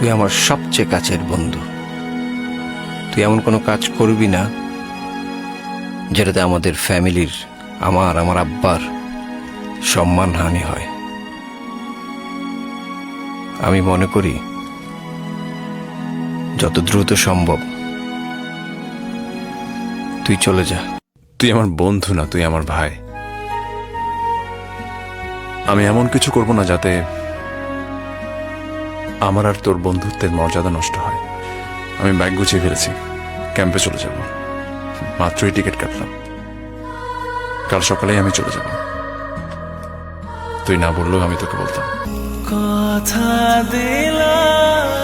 তুই আমার সবচেয়ে কাছের বন্ধু। তুই এমন কোনো কাজ করবি না যেটাতে আমাদের ফ্যামিলির আমার আমার আব্বার সম্মানহানি হয়। আমি মনে করি, যত দ্রুত সম্ভব তুই চলে যা। তুই আমার বন্ধু না, তুই আমার ভাই। আমি এমন কিছু করব না যাতে আমার আর তোর বন্ধুত্বের মর্যাদা নষ্ট হয়। আমি ব্যাগ গুছিয়ে ফেলেছি। ক্যাম্পে চলে যাব। মাত্রই টিকিট কাটলাম। কাল সকালেই আমি চলে যাব। তুই না বললেও আমি তোকে বলতাম। কথা দিলাম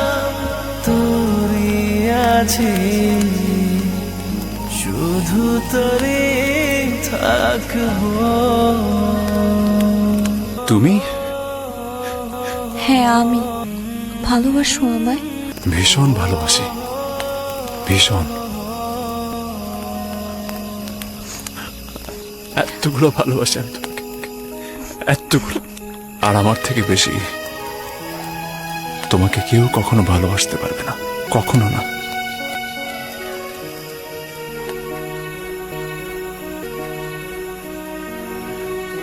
আছে। শুধু তোরে থাকব। তুমি? হ্যাঁ আমি। ভালোবাসো আমায়? ভীষণ ভালোবাসি। ভীষণ। এতগুলো ভালোবাসি আমি তোমাকে। এতগুলো। আর আমার থেকে বেশি তোমাকে কেউ কখনো ভালোবাসতে পারবে না। কখনো না।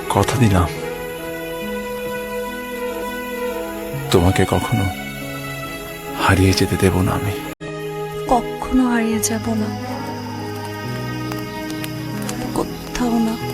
কথা দিলাম। তোমাকে কখনো হারিয়ে যেতে দেব না আমি। কখনো হারিয়ে যাব না। কোথাও না।